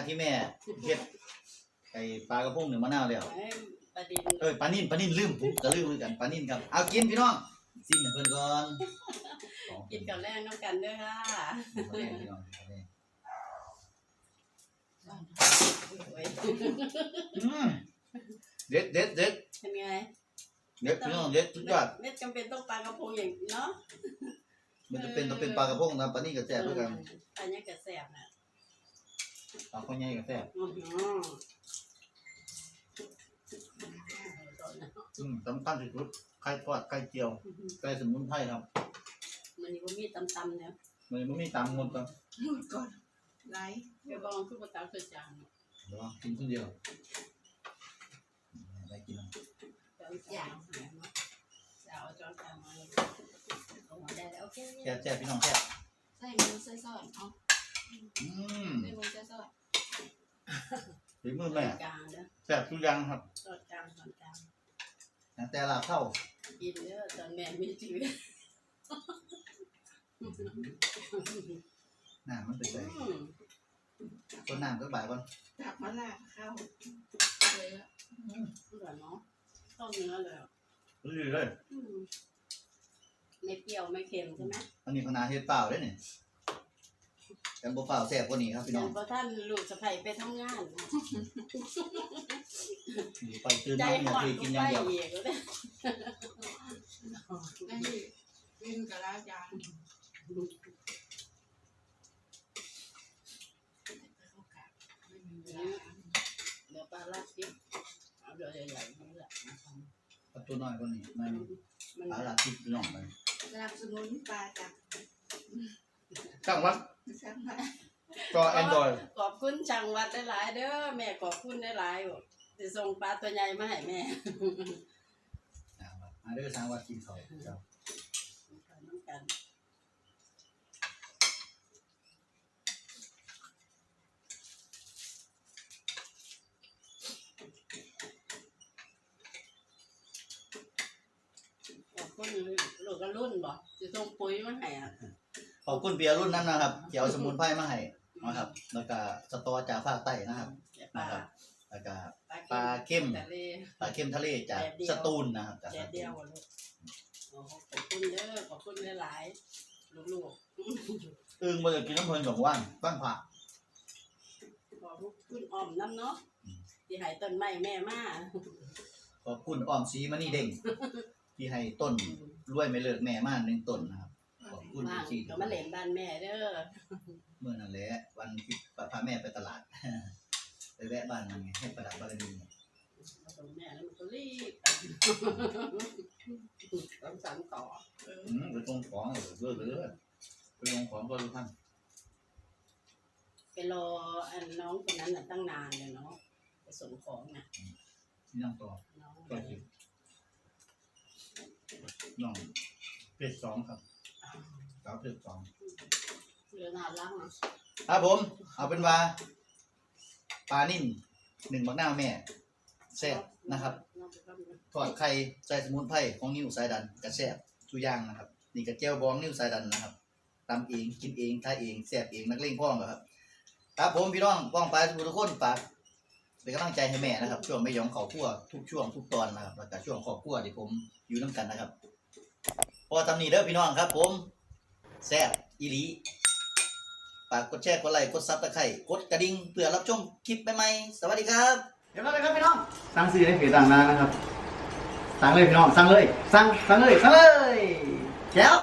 จากที่แม่เฮ็ดไอ้ปลากระพงหนึ่งมะนาวแล้วไอ้ประดินเอ้ยปลานิ่นปลานิ่นลืมผมก็ลืมเหมือนกันปลานิ่นครับเอากินพี่น้องซิมให้เพิ่นก่อนสองกินกับแรงน้ำกันด้วยค่ะขอแรงพี่น้องขอแรงโอ้ยอืมเด็ดเด็ดเด็ดเป็นไงเด็ดพี่น้องเด็ดสุดยอดเม็ดจำเป็นต้องปลากระพงอย่างเนาะมันจะเป็นต้องเป็นปลากระพงนะปลานิ่นกับแซ่บด้วยกันอันนี้กระแสบนะ ปลาข้าวใหญ่กับแซ่บอื้อหืออืมสำคัญที่สุดไข่ทอดไข่เจียวไก่สมุนไพรครับมันนี่ก็มีตำๆเนี่ยมันไม่มีตามงดครับก่อนไลฟ์ไปบองคือประตามคือจานเดี๋ยวกินคนเดียวได้กินแล้วจานจานหายเนาะจะเอาจานจานมาเอาหัวได้แล้วโอเคแซ่บแซ่บพี่น้องแซ่บใส่มือใส่ซอสเอาอืม ใส่มือใส่ซอส ฝีมือแม่กลางเด้อแซ่บทุกอย่างครับตอนกลางตอนกลางตั้งแต่ลาบเข้ากินเด้อตอนแม่มีชีวิตน้ำมันเป็นไงอืมต้นน้ำก็บ่ายก่อนจับมะนาวเข้าเลยอะอร่อยเนาะต้มเนื้อเลยอะรู้ดีเลยอืมไม่เปรี้ยวไม่เค็มใช่ไหมอันนี้คณะเฮ็ดเปล่าได้เนี่ย แต่บ่เปล่าแซ่บกว่านี้ครับพี่น้เดี๋อยงวพอท่านลูกสะใภ้ไปทำงานนะอยู่ไปตื่นใจมาเนี่ยห่อนที่ก็กินอไปย่างเดียวอีกแล้วเนี่ยได้กินกับลาจานเดี๋ยวปลาลาดกิ๊บเอาเดี๋ยวใหญ่ๆนี่แหละมาทเอาตัวน้อยกว่านี้หน่อยำหนึ่งมันเอาล่ะที่พี่น้องไปสนับสนุนปลาจาก ช่างวัดช่างมาจอ Android ขอบคุณจังหวัดได้หลายๆเด้อแม่ขอบคุณได้หลายๆจะส่งปลาตัวใหญ่มาให้แม่ช่างวัดมาเด้อช่างวัดกินข้าวเจ้าน้ำกันขอบคุณลูกกระรุ่นบ่จะส่งปุ๋ยมาให้อะ ขอบคุณเบียร์รุ่นนั้นนะครับเกี่ยวสมุนไพรมาให้นะครับ แล้วก็สตอจากภาคใต้นะครับปลานะครับแล้วก็ปปลาเข้มทะเลปลาเค็มทะเลจากสตูลนะครับจากแดสดตูเดียลวอะลูกโอ้ขอบคุณเด้อขอบคุณหลายๆลูกอึ้งมาจะกินน้ำเพลินสองวันบ้างผักๆขอบคุณอ้อมน้ำเนาะที่ให้ต้นไม้แม่มาขอบคุณอ้อมสีมณีเด้งที่ให้ต้นรวยไม่เลิกแม่มากหนึ่งต้นนะครับขอบ คุณว่างที่ก็มาเล่นบ้านแม่เด้อเมื่อนั้นแหละวันที่พาแม่ไปตลาด ไปแวะบ้านมันไงให้ประดับบารมีมาส่งแม่แล้วมันก็รีบไปต้องสั่งต่ออืมไปตรงของเลิกไปเรื่อยไปลงของก็รู้ท่านไปรออันน้องคนนั้นน่ะตั้งนานเลยเนาะไปส่งของน่ะนี่น้องต่อน้องก็คือน้องเพศสองครับ สาวเพศสองเรือน่ารักเนาะครับผม เอาเป็นว่าปลานิ่นหนึ่งบักหน้าวแม่แซ่บนะครับทอดไข่ใส่สมุนไพรของนิ้วสายดันกระแซ่บทุกอย่างนะครับ นี่กระเจียวบองนิ้วสายดันนะครับตำเองกินเองทายเองแซ่บเองนักเลงพ่องเหรอครับครับผมพี่น้องป้องไปทุกทุกคนฝากเป็นกำลังใจให้แม่นะครับช่วงไม่ยอมเขาคั่วทุกช่วงทุกตอนนะครับแล้วก็ช่วงขอบคั่วที่ผมอยู่น้ำกันนะครับพอทำนี้เด้อพี่น้องครับผม แซ่บอีหลีฝากกดแชร์กดไลค์กดซับตะไคร่กดกระดิ่งเพื่อรับชมคลิปใหม่ๆสวัสดีครับ เดี๋ยวเราไปครับพี่น้องสั่งซื้อในเพจต่างๆนะครับสั่งเลยพี่น้องสั่งเลยสั่งสั่งเลยสั่งเลยแก้ว